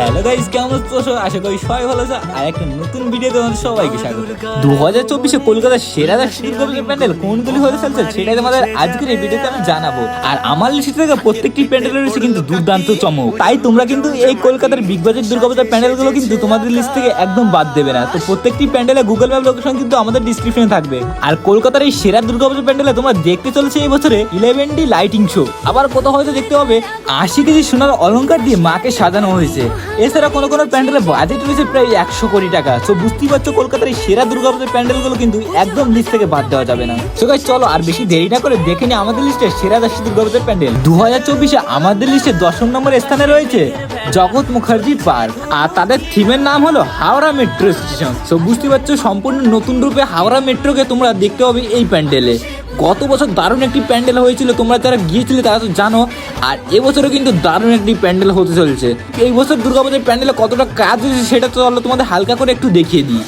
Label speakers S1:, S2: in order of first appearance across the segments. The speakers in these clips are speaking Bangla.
S1: হ্যালো গাইস কেমন আছো? আশা করি সবাই ভালো আছে। আর একটা নতুন ভিডিও তোমাদের সবাইকে স্বাগত। দু হাজার চব্বিশে কলকাতার সেরা দশটি দুর্গাপূজার প্যান্ডেল কোনগুলি হতে চলছে সেটাই তোমাদের আজকের এই ভিডিওতে আমি জানাব। আর আমার লিস্ট থেকে প্রত্যেকটি প্যান্ডেল রয়েছে কিন্তু দুর্দান্ত চমক। তাই তোমরা কিন্তু এই কলকাতার বিগ বাজেট দুর্গাপূজার প্যান্ডেলগুলো কিন্তু তোমাদের লিস্ট থেকে একদম বাদ দেবে না। তো প্রত্যেকটি প্যান্ডেলে গুগল ম্যাপ লোকেশন কিন্তু আমাদের ডিসক্রিপশনে থাকবে। আর কলকাতার এই সেরা দুর্গাপূজার প্যান্ডেলে তোমরা দেখতে চলেছে এই বছরে ইলেভেন ডি লাইটিং শো আবার কোথাও হয়তো দেখতে হবে আশি কেজি সোনার অলংকার দিয়ে মাকে সাজানো হয়েছে। এছাড়া কোনো কোনো প্যান্ডেলের বাজেট রয়েছে প্রায় একশো কোটি টাকা। তো বুঝতেই পারছ কলকাতার এই সেরা দুর্গাপুজোর প্যান্ডেলগুলো কিন্তু একদম লিস্ট থেকে বাদ দেওয়া যাবে না। তো guys, চলো আর বেশি দেরি না করে দেখে নি আমাদের লিস্টে সেরা দশটি দুর্গাপূজার প্যান্ডেল। দু হাজার চব্বিশে আমাদের লিস্টে দশম নম্বর স্থানে রয়েছে জগৎ মুখার্জি পার্ক আর তাদের থিমের নাম হলো হাওড়া মেট্রো স্টেশন তো বুঝতে পারছ সম্পূর্ণ নতুন রূপে হাওড়া মেট্রোকে তোমরা দেখতে পাবে এই প্যান্ডেলে। গত বছর দারুণ একটি প্যান্ডেল হয়েছিল, তোমরা যারা গিয়েছিলে তারা তো জানো, আর এবছরও কিন্তু দারুণ একটি প্যান্ডেল হতে চলছে। এই বছর দুর্গাপূজার প্যান্ডেলে কতটা কাজ হয়েছে সেটা তো তোমাদের হালকা করে একটু দেখিয়ে দিই।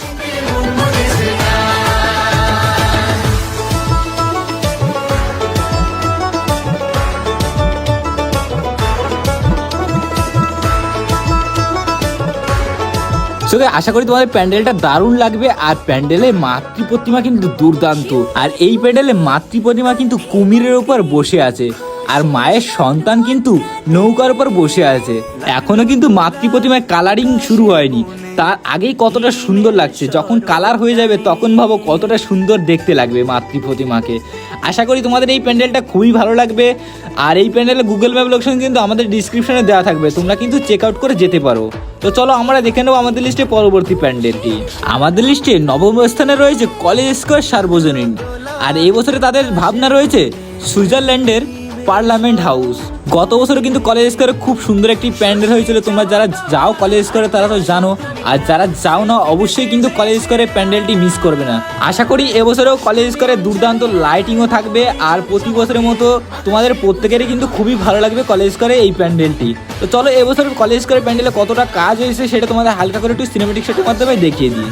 S1: So আশা করি তোমাদের প্যান্ডেলটা দারুণ লাগবে, আর প্যান্ডেলে মাতৃ প্রতিমা কিন্তু দুর্দান্ত। আর এই প্যান্ডেলে মাতৃ প্রতিমা কিন্তু কুমিরের উপর বসে আছে, আর মায়ের সন্তান কিন্তু নৌকার উপর বসে আছে। এখনও কিন্তু মাতৃ প্রতিমায় কালারিং শুরু হয়নি তার আগেই কতটা সুন্দর লাগছে। যখন কালার হয়ে যাবে, তখন ভাবো কতটা সুন্দর দেখতে লাগবে মাতৃ প্রতিমাকে। আশা করি তোমাদের এই প্যান্ডেলটা খুবই ভালো লাগবে। আর এই প্যান্ডেলে গুগল ম্যাপ লোকেশন কিন্তু আমাদের ডিসক্রিপশনে দেওয়া থাকবে। তোমরা কিন্তু চেক আউট করে যেতে পারো। তো চলো আমরা দেখে নেব আমাদের লিস্টে পরবর্তী প্যান্ডেলটি। আমাদের লিস্টে নবম স্থানে রয়েছে কলেজ স্কোয়ার সার্বজনীন। আর এই বছরে তাদের ভাবনা রয়েছে সুইজারল্যান্ডের পার্লামেন্ট হাউস। গত বছরে কিন্তু কলেজ স্কোয়ারে খুব সুন্দর একটি প্যান্ডেল হয়েছিল। তোমরা যারা যাও কলেজ স্কোয়ারে তারা তো জানো। আর যারা যাও না, অবশ্যই কিন্তু কলেজ স্কোয়ারের প্যান্ডেলটি মিস করবে না। আশা করি এবছরেও কলেজ স্কোয়ারে দুর্দান্ত লাইটিংও থাকবে। আর প্রতি বছরের মতো তোমাদের প্রত্যেকেরই কিন্তু খুবই ভালো লাগবে কলেজ স্কোয়ারে এই প্যান্ডেলটি। তো চলো এবছর কলেজ স্কোয়ারের প্যান্ডেলে কতটা কাজ হয়েছে সেটা তোমাদের হালকা করে একটু সিনেমেটিক সেটের মাধ্যমে দেখিয়ে দিই।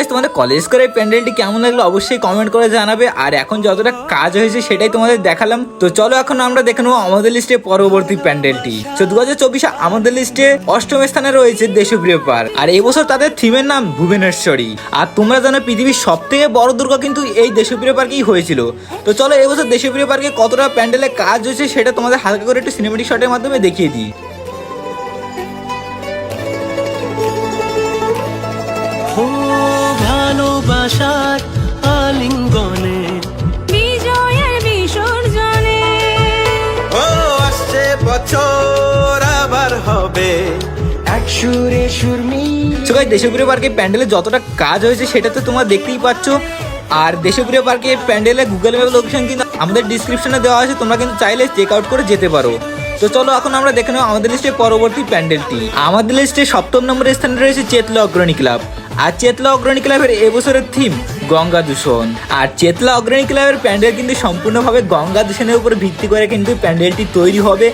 S1: সো তোমাদের কলেজ করে প্যান্ডেলটি কেমন লাগল অবশ্যই কমেন্ট করে জানাবে। আর এখন যতটা কাজ হয়েছে সেটাই তোমাদের দেখালাম। তো চলো এখন আমরা দেখে নেব আমাদের লিস্টে পরবর্তী প্যান্ডেলটি তো দু হাজার চব্বিশে আমাদের লিস্টে অষ্টম স্থানে রয়েছে দেশপ্রিয় পার্ক আর এবছর তাদের থিমের নাম ভুবনেশ্বরী। আর তোমরা জানো পৃথিবীর সব থেকে বড় দুর্গা কিন্তু এই দেশপ্রিয় পার্কেই হয়েছিল। তো চলো এবছর দেশপ্রিয় পার্কে কতটা প্যান্ডেলে কাজ হয়েছে সেটা তোমাদের হালকা করে একটু সিনেমেটিক শটের মাধ্যমে দেখিয়ে দিই।
S2: ভালোবাসার আলিঙ্গনে।
S3: বিজয়ের বিসর্জনে।
S2: ও আসছে বছর আবার হবে। এক সুরে সুরমি
S1: সো গাইস দেশপ্রিয় পার্কে প্যান্ডেলে যতটা কাজ হয়েছে সেটা তো তোমরা দেখতেই পাচ্ছ। আর দেশপ্রিয় পার্কে প্যান্ডেলে গুগল ম্যাপ লোকেশন কিন্তু আমাদের ডিসক্রিপশনে দেওয়া আছে তোমরা কিন্তু চাইলে চেক আউট করে যেতে পারো। তো চলো এখন আমরা দেখে নেব আমাদের লিস্টে পরবর্তী প্যান্ডেলটি আমাদের লিস্টে সপ্তম নম্বরের স্থানে রয়েছে চেতলা অগ্রণী ক্লাব। আর চেতলা অগ্রণী ক্লাবের এবছরের থিম গঙ্গা দূষণ। আর চেতলা অগ্রণী ক্লাবের প্যান্ডেল কিন্তু সম্পূর্ণভাবে গঙ্গা দূষণের উপর ভিত্তি করে কিন্তু প্যান্ডেলটি তৈরি হবে।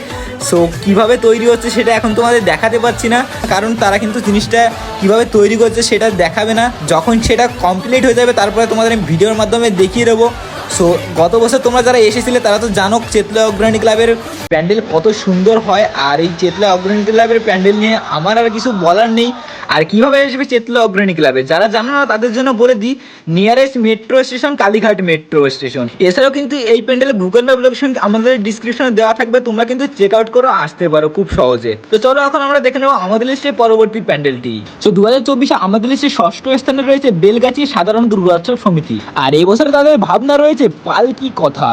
S1: সো কীভাবে তৈরি হচ্ছে সেটা এখন তোমাদের দেখাতে পারছি না। কারণ তারা কিন্তু জিনিসটা কীভাবে তৈরি করছে সেটা দেখাবে না। যখন সেটা কমপ্লিট হয়ে যাবে, তারপরে তোমাদের আমি ভিডিওর মাধ্যমে দেখিয়ে দেবো। সো গত বছর তোমরা যারা এসেছিলে, তারা তো জানো চেতলা অগ্রণী ক্লাবের প্যান্ডেল কত সুন্দর হয়। আর এই চেতলা অগ্রণী ক্লাবের প্যান্ডেল নিয়ে আমার আর কিছু বলার নেই। আর কীভাবে আসবে চেতলা অগ্রণী ক্লাবে? যারা জানো না, তাদের জন্য বলে দিই nearest metro station Kalighat metro station এছাড়াও কিন্তু এই প্যান্ডেলে গুগল ম্যাপ লোকেশন আমাদের ডিসক্রিপশনে দেওয়া থাকবে, তোমরা কিন্তু চেক আউট করে আসতে পারো খুব সহজে। তো চলো এখন আমরা দেখে নেব আমাদের লিস্টে পরবর্তী প্যান্ডেলটি। তো দু হাজার চব্বিশে আমাদের লিস্টে ষষ্ঠ স্থানে রয়েছে বেলগাছি সাধারণ দুর্গোৎসব সমিতি। আর এই বছরে তাদের ভাবনা রয়েছে পালকি কথা।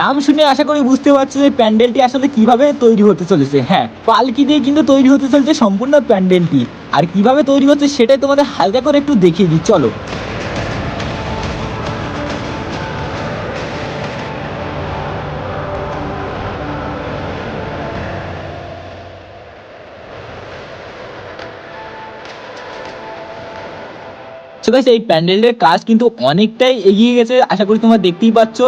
S1: নাম শুনে আশা করি বুঝতে পারছ যে প্যান্ডেলটি আসলে কীভাবে তৈরি হতে চলেছে। হ্যাঁ পালকি দিয়ে কিন্তু তৈরি হতে চলেছে সম্পূর্ণ প্যান্ডেলটি। আর কীভাবে তৈরি হচ্ছে সেটাই তোমাদের হালকা করে একটু দেখিয়ে দিই চলো। তো গাইস এই প্যান্ডেলের কাজ কিন্তু অনেকটাই এগিয়ে গেছে, আশা করি তোমরা দেখতেই পাচ্ছ।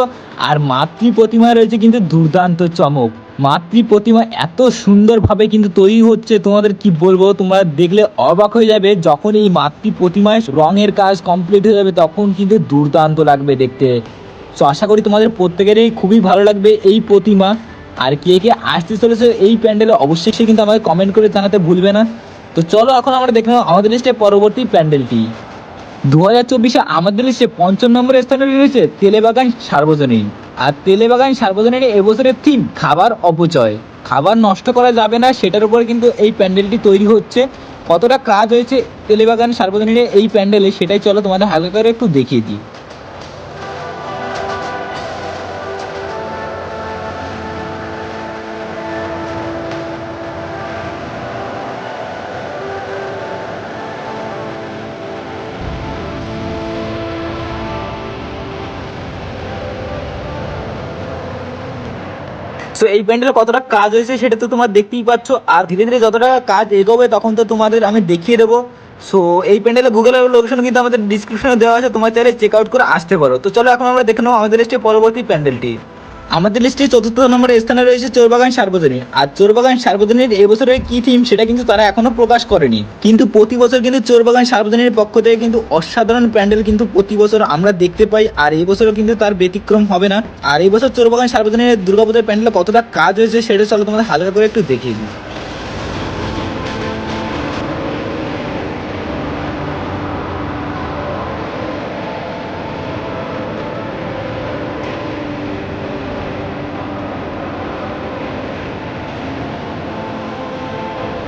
S1: আর মাতৃ প্রতিমা রয়েছে কিন্তু দুর্দান্ত চমক। মাতৃ প্রতিমা এত সুন্দরভাবে কিন্তু তৈরি হচ্ছে, তোমাদের কি বলব? তোমরা দেখলে অবাক হয়ে যাবে, যখন এই মাতৃ প্রতিমায় রঙের কাজ কমপ্লিট হয়ে যাবে, তখন কিন্তু দুর্দান্ত লাগবে দেখতে। তো আশা করি তোমাদের প্রত্যেকেরই খুবই ভালো লাগবে এই প্রতিমা। আর কে কে আসতে চলেছে এই প্যান্ডেলে অবশ্যই সে কিন্তু আমাকে কমেন্ট করে জানাতে ভুলবে না। তো চলো এখন আমরা দেখে নেব আমাদের লিস্টে পরবর্তী প্যান্ডেলটি। দু হাজার চব্বিশে আমাদের লিস্টে পঞ্চম নম্বর স্থানে রয়েছে তেলেবাগান সার্বজনীন। আর তেলেবাগান সার্বজনীন এবছরের থিম খাবার অপচয়। খাবার নষ্ট করা যাবে না, সেটার উপরে কিন্তু এই প্যান্ডেলটি তৈরি হচ্ছে। কতটা কাজ হয়েছে তেলেবাগান সার্বজনীনের এই প্যান্ডেলে সেটাই চলো তোমাদের হালকা করে একটু দেখিয়ে দিই। সো এই প্যান্ডেলে কতটা কাজ হয়েছে সেটা তো তোমার দেখতেই পাচ্ছ। আর ধীরে ধীরে যতটা কাজ এগোবে, তখন তো তোমাদের আমি দেখিয়ে দেবো। সো এই প্যান্ডেলে গুগলের লোকেশন কিন্তু আমাদের ডিসক্রিপশনে দেওয়া আছে। তোমার চাইলে চেক আউট করে আসতে পারো। তো চলো, এখন আমরা দেখে নেব আমাদের পরবর্তী প্যান্ডেলটি। আমাদের লিস্টে চতুর্থ নম্বরের স্থানে রয়েছে চোরবাগান সার্বজনীন। আর চোরবাগান সার্বজনীন এবছরের কি থিম সেটা কিন্তু তারা এখনও প্রকাশ করেনি। কিন্তু প্রতি বছর কিন্তু চোরবাগান সার্বজনীনের পক্ষ থেকে কিন্তু অসাধারণ প্যান্ডেল কিন্তু প্রতি বছর আমরা দেখতে পাই। আর এই বছরও কিন্তু তার ব্যতিক্রম হবে না। আর এই বছর চোরবাগান সার্বজনীনের দুর্গাপূজার প্যান্ডেলে কতটা কাজ হয়েছে সেটা চলো তোমাদের হালকা করে একটু দেখিয়ে দিই।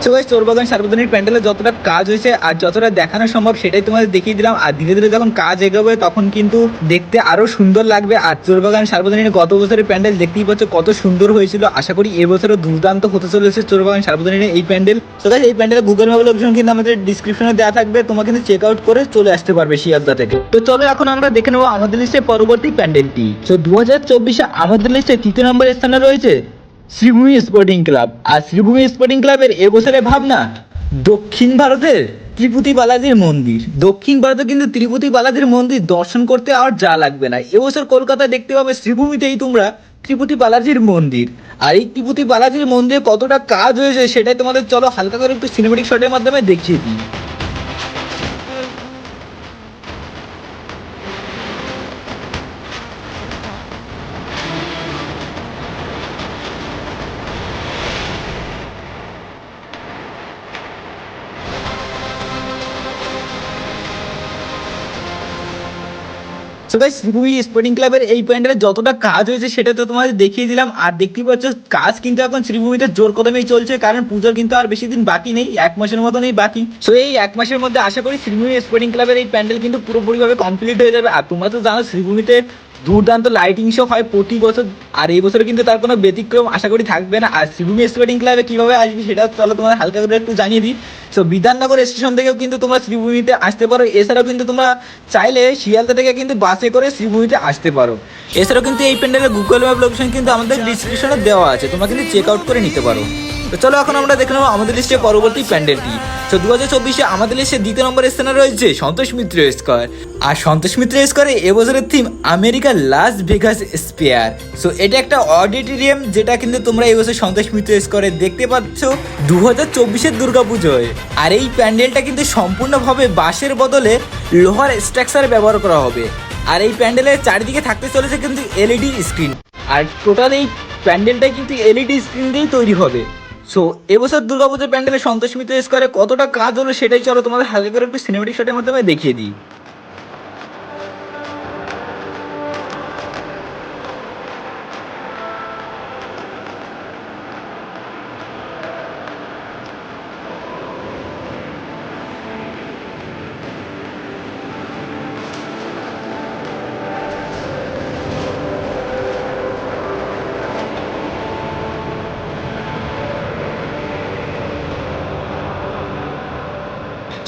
S1: সো গাইস চোরবাগান সার্বজনীন প্যান্ডেলে যতটা কাজ হয়েছে আর যতটা দেখানো সম্ভব সেটাই তোমাদের দেখিয়ে দিলাম। আর ধীরে ধীরে যখন কাজ এগোবে, তখন কিন্তু দেখতে আরও সুন্দর লাগবে। আর চোরবাগান সার্বজনীন গত বছরের প্যান্ডেল দেখতেই পাচ্ছ কত সুন্দর হয়েছিল। আশা করি এবছরও দুর্দান্ত হতে চলেছে চোরবাগান সার্বজনীনের এই প্যান্ডেল। তো গাইস এই প্যান্ডেলে গুগল ম্যাপের অপশন কিন্তু আমাদের ডিসক্রিপশনে দেওয়া থাকবে। তোমরা কিন্তু চেক আউট করে চলে আসতে পারবে শিয়ালদা থেকে। তো চলো এখন আমরা দেখে নেব আমাদের লিস্টে পরবর্তী প্যান্ডেলটি। তো দু হাজার চব্বিশে আমাদের লিস্টে তৃতীয় নম্বর স্থানে রয়েছে শ্রীভূমি স্পোর্টিং ক্লাব আর শ্রীভূমি স্পোর্টিং ক্লাবের এবছরের ভাবনা? দক্ষিণ ভারতের ত্রিপুতি বালাজির মন্দির। দক্ষিণ ভারতে কিন্তু ত্রিপুতি বালাজির মন্দির দর্শন করতে আর যা লাগবে না। এবছর কলকাতা দেখতে পাবে শ্রীভূমিতেই তোমরা ত্রিপুতি বালাজির মন্দির। আর এই ত্রিপুতি বালাজির মন্দিরে কতটা কাজ হয়েছে সেটাই তোমাদের চলো হালকা করে একটু সিনেমেটিক শটের মাধ্যমে দেখিয়ে দিই। সো গাইস শ্রীভূমি স্পোর্টিং ক্লাবের এই প্যান্ডেলে যতটা কাজ হয়েছে সেটা তো তোমাদের দেখিয়ে দিলাম। আর দেখতেই পাচ্ছ, কাজ কিন্তু এখন শ্রীভূমিতে জোর কদমেই চলছে, কারণ পুজোর কিন্তু আর বেশি দিন বাকি নেই, এক মাসের মতনই বাকি। সো এই এক মাসের মধ্যে আশা করি শ্রীভূমি স্পোর্টিং ক্লাবের এই প্যান্ডেল কিন্তু পুরোপুরিভাবে কমপ্লিট হয়ে যাবে। আর তোমরা তো জানো, শ্রীভূমিতে দুর্দান্ত লাইটিং শো হয় প্রতি বছর, আর এই বছর কিন্তু তার কোনো ব্যতিক্রম আশা করি থাকবে না। আর শ্রীভূমি স্পোর্টিং ক্লাবে কীভাবে আসবে সেটা চলো তোমার হালকা করে একটু জানিয়ে দিই। সো বিধাননগর স্টেশন থেকেও কিন্তু তোমরা শ্রীভূমিতে আসতে পারো। এছাড়াও কিন্তু তোমরা চাইলে শিয়ালদা থেকে কিন্তু বাসে করে শ্রীভূমিতে আসতে পারো। এছাড়াও কিন্তু এই প্যান্ডেলের গুগল ম্যাপ লোকেশন কিন্তু আমাদের ডিসক্রিপশনে দেওয়া আছে। তোমরা কিন্তু চেক আউট করে নিতে পারো। তো চলো এখন আমরা দেখে নেব আমাদের লিস্টে পরবর্তী প্যান্ডেলটি। তো দু হাজার চব্বিশে আমাদের লিস্টে দ্বিতীয় নম্বর স্থানে রয়েছে সন্তোষ মিত্র স্কোয়ার আর সন্তোষ মিত্র স্কোয়ারে এবছরের থিম আমেরিকার লাস ভেগাস স্পেয়ার সো এটা একটা অডিটোরিয়াম যেটা কিন্তু তোমরা এবছর সন্তোষ মিত্র স্কোয়ারে দেখতে পাচ্ছ দু হাজার চব্বিশের দুর্গাপুজোয়। আর এই প্যান্ডেলটা কিন্তু সম্পূর্ণভাবে বাঁশের বদলে লোহার স্ট্রাকচার ব্যবহার করা হবে। আর এই প্যান্ডেলের চারিদিকে থাকতে চলেছে কিন্তু এলইডি স্ক্রিন আর টোটাল এই প্যান্ডেলটা কিন্তু এলইডি স্ক্রিন দিয়েই তৈরি হবে। সো এবছর দুর্গাপুজোর প্যান্ডেলে সন্তোষ মিত্র স্কোয়ারে কতটা কাজ হলো সেটাই চলো তোমাদের হালকা করে একটু সিনেমেটিক শটের মাধ্যমে দেখিয়ে দিই।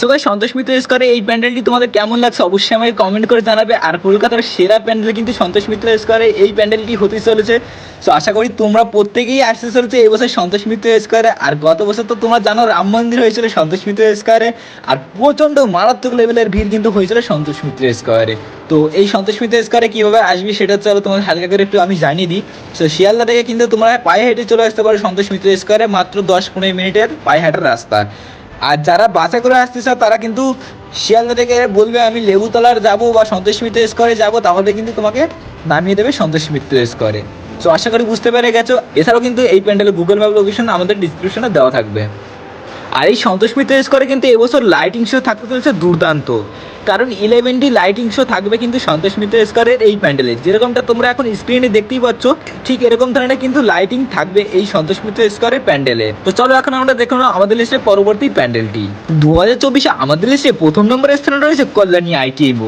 S1: সো ভাই সন্তোষ মিত্র স্কোয়ারে এই প্যান্ডেলটি তোমাদের কেমন লাগছে অবশ্যই আমাকে কমেন্ট করে জানাবে। আর কলকাতার সেরা প্যান্ডেল কিন্তু সন্তোষ মিত্র স্কোয়ারে এই প্যান্ডেলটি হতে চলেছে। সো আশা করি তোমরা প্রত্যেকেই আসতে চলেছে এই বছর সন্তোষ মিত্র স্কোয়ারে আর গত বছর তো তোমরা জানো রাম মন্দির হয়েছিল সন্তোষ মিত্র স্কোয়ারে আর প্রচণ্ড মারাত্মক লেভেলের ভিড় কিন্তু হয়েছিল সন্তোষ মিত্র স্কোয়ারে তো এই সন্তোষ মিত্র স্কোয়ারে কীভাবে আসবি সেটা চলো তোমার হালকা করে একটু আমি জানিয়ে দিই। সো শিয়ালদা থেকে কিন্তু তোমরা পায়ে হেঁটে চলে আসতে পারো সন্তোষ মিত্র স্কোয়ারে মাত্র দশ পনেরো মিনিটের পায়ে হাঁটার রাস্তা। আর যারা বাসে করে আসতে চাও তারা কিন্তু শিয়ালদা থেকে বলবে, আমি লেবুতলার যাব বা সন্তোষ মিত্র স্কোয়ারে যাব, তাহলে কিন্তু তোমাকে নামিয়ে দেবে সন্তোষ মিত্র স্কোয়ারে। সো আশা করি বুঝতে পেরে গেছো। এছাড়াও কিন্তু এই প্যান্ডেলের গুগল ম্যাপ লোকেশন আমাদের ডিসক্রিপশনে দেওয়া থাকবে। আর এই সন্তোষ মিত্র স্কোয়ারে কিন্তু এবছর লাইটিং শো থাকতে চলেছে দুর্দান্ত। কারণ ইলেভেনটি লাইটিং শো থাকবে কিন্তু সন্তোষ মিত্র স্কোয়ারের এই প্যান্ডেলে যেরকমটা তোমরা এখন স্ক্রিনে দেখতেই পাচ্ছ, ঠিক এরকম ধরনের কিন্তু লাইটিং থাকবে এই সন্তোষ মিত্র স্কোয়ারের প্যান্ডেলে তো চলো এখন আমরা দেখো আমাদের লিস্টে পরবর্তী প্যান্ডেলটি দু হাজার চব্বিশে আমাদের লিস্টে প্রথম নম্বরের স্থানে রয়েছে কল্যাণী আইটিএম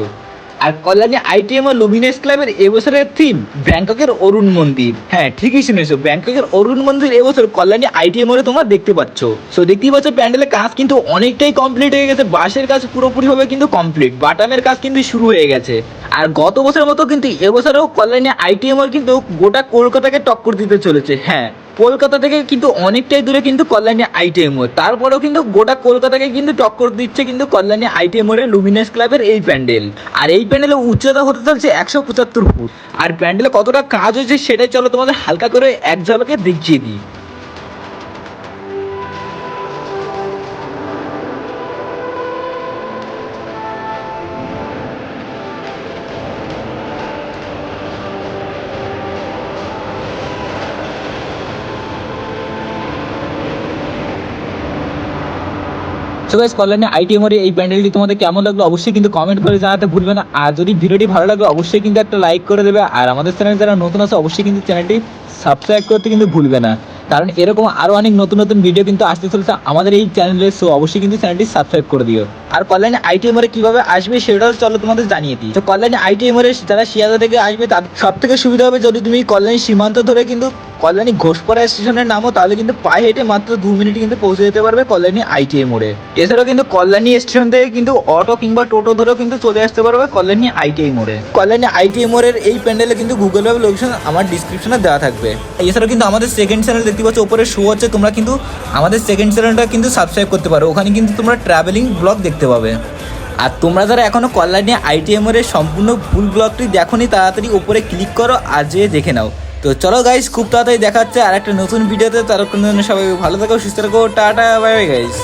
S1: আর কল্যাণী আইটিএম ও লুমিনেস ক্লাবের এবছরের থিম ব্যাংককের অরুণ মন্দির। হ্যাঁ ঠিকই শুনেছো, ব্যাংককের অরুণ মন্দির এবছর কল্যাণী আইটিএম এর তোমরা দেখতে পাচ্ছ। সো দেখতেই পাচ্ছ প্যান্ডেলের কাজ কিন্তু অনেকটাই কমপ্লিট হয়ে গেছে, বাঁশের কাজ পুরোপুরিভাবে কিন্তু কমপ্লিট বাটামের কাজ কিন্তু শুরু হয়ে গেছে। আর গত বছরের মতো কিন্তু এবছরেও কল্যাণী আইটিএম কিন্তু গোটা কলকাতাকে টক্কর দিতে চলেছে হ্যাঁ। কলকাতা থেকে কিন্তু অনেকটাই দূরে কিন্তু কল্যাণী আইটিএম তারপরেও কিন্তু গোটা কলকাতাকে কিন্তু টক্কর দিচ্ছে কিন্তু কল্যাণী আইটিএম লুমিনাস ক্লাবের এই প্যান্ডেল। আর এই প্যান্ডেলের উচ্চতা হতে চলছে একশো পঁচাত্তর ফুট। আর প্যান্ডেলে কতটা কাজ হয়েছে সেটাই চলো তোমাদের হালকা করে এক ঝলকে দেখিয়ে দিই। সো গাইস কল্যাণী আইটিএম এর এই প্যান্ডেলটি তোমাদের কেমন লাগল? অবশ্যই কিন্তু কমেন্ট করে জানাতে ভুলবে না। আর যদি ভিডিওটি ভালো লাগে, অবশ্যই কিন্তু একটা লাইক করে দেবে। আর আমাদের চ্যানেল যারা নতুন আছে, অবশ্যই কিন্তু চ্যানেলটি সাবস্ক্রাইব করতে কিন্তু ভুলবে না। কারণ এরকম আরও অনেক নতুন নতুন ভিডিও কিন্তু আসতে চলেছে আমাদের এই চ্যানেলে সো অবশ্যই কিন্তু চ্যানেলটি সাবস্ক্রাইব করে দিও। আর কল্যাণী আইটিএম এর কীভাবে আসবে সেটাও চলো তোমাদের জানিয়ে দিই। তো কল্যাণী আইটিএম এর যারা শিয়ালদা থেকে আসবে, তার সব থেকে সুবিধা হবে যদি তুমি কল্যাণী সীমান্ত ধরে কিন্তু কল্যাণী ঘোষপাড়া স্টেশনের নামও তাহলে কিন্তু পায়ে হেঁটে মাত্র দু মিনিটে কিন্তু পৌঁছে যেতে পারবে কল্যাণী আইটিএম মোড়ে এছাড়াও কিন্তু কল্যাণী স্টেশন থেকে কিন্তু অটো কিংবা টোটো ধরেও কিন্তু চলে আসতে পারবে কল্যাণী আইটিআই মোড়ে কল্যাণী আইটিআই মোড়ের এই প্যান্ডেলে কিন্তু গুগল ম্যাপ লোকেশন আমার ডিসক্রিপশনে দেওয়া থাকবে। এছাড়াও কিন্তু আমাদের সেকেন্ড চ্যানেল দেখতে পাচ্ছ উপরে শো হচ্ছে, তোমরা কিন্তু আমাদের সেকেন্ড চ্যানেলটা কিন্তু সাবস্ক্রাইব করতে পারো। ওখানে কিন্তু তোমরা ট্রাভেলিং ব্লগ দেখতে পাবে। আর তোমরা যারা এখনও কল্যাণী আইটিএম এর সম্পূর্ণ ফুল ব্লগটি দেখোনি, তাড়াতাড়ি উপরে ক্লিক করো আর যেয়ে দেখে নাও। তো চলো গাইস খুব তাড়াতাড়ি দেখাচ্ছে আর একটা নতুন ভিডিওতে তার সবাই ভালো থাকো, সুস্থ থাকো, টাটা বাই বাই গাইস